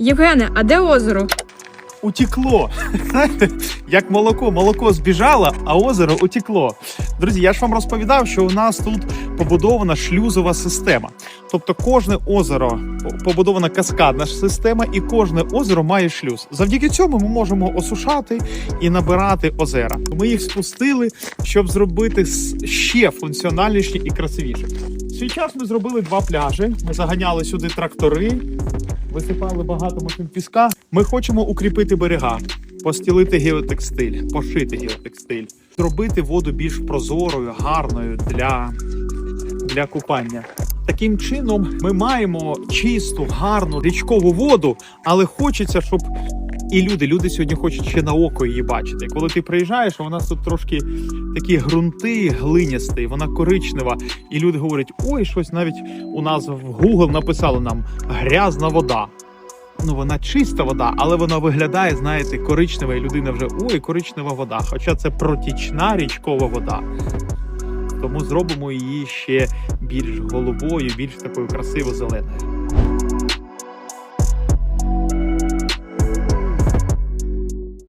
Євгене, а де озеро? Утекло. Як молоко, молоко збіжало, а озеро утекло. Друзі, я ж вам розповідав, що у нас тут побудована шлюзова система. Тобто кожне озеро побудована каскадна система, і кожне озеро має шлюз. Завдяки цьому ми можемо осушати і набирати озера. Ми їх спустили, щоб зробити ще функціональніші і красивіші. Свій час ми зробили два пляжі. Ми заганяли сюди трактори, висипали багато машин піска. Ми хочемо укріпити берега, постілити геотекстиль, пошити геотекстиль, зробити воду більш прозорою, гарною для, для купання. Таким чином, ми маємо чисту, гарну річкову воду, але хочеться, щоб і люди, люди сьогодні хочуть ще на око її бачити. Коли ти приїжджаєш, а нас тут трошки такі ґрунти глиністі, вона коричнева, і люди говорять: ой, щось навіть у нас в Google написали нам грязна вода. Ну, вона чиста вода, але вона виглядає, знаєте, коричнева, і людина вже ой, коричнева вода. Хоча це протічна річкова вода. Тому зробимо її ще більш голубою, більш такою красиво зеленою.